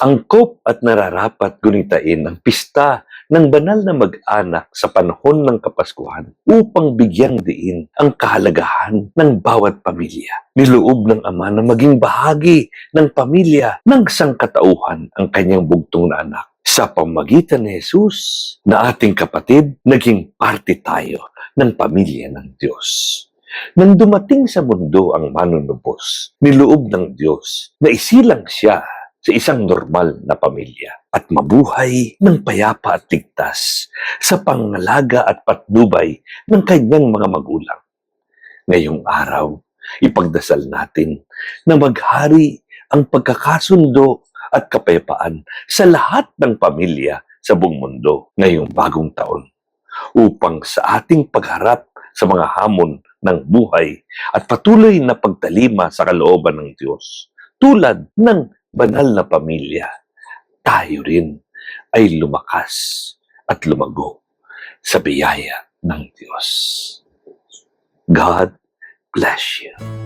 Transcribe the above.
Angkop at nararapat gunitain ang pista ng banal na mag-anak sa panahon ng Kapaskuhan upang bigyang diin ang kahalagahan ng bawat pamilya. Niloob ng Ama na maging bahagi ng pamilya ng sangkatauhan ang kanyang bugtong na anak. Sa pamagitan ni Jesus na ating kapatid, naging parte tayo ng pamilya ng Diyos. Nang dumating sa mundo ang manunubos, niloob ng Diyos na isilang siya sa isang normal na pamilya at mabuhay ng payapa at ligtas sa pangalaga at patnubay ng kanyang mga magulang. Ngayong araw, ipagdasal natin na maghari ang pagkakasundo at kapayapaan sa lahat ng pamilya sa buong mundo ngayong bagong taon upang sa ating pagharap sa mga hamon ng buhay at patuloy na pagtalima sa kalooban ng Diyos tulad ng banal na pamilya, tayo rin ay lumakas at lumago sa biyaya ng Diyos. God bless you.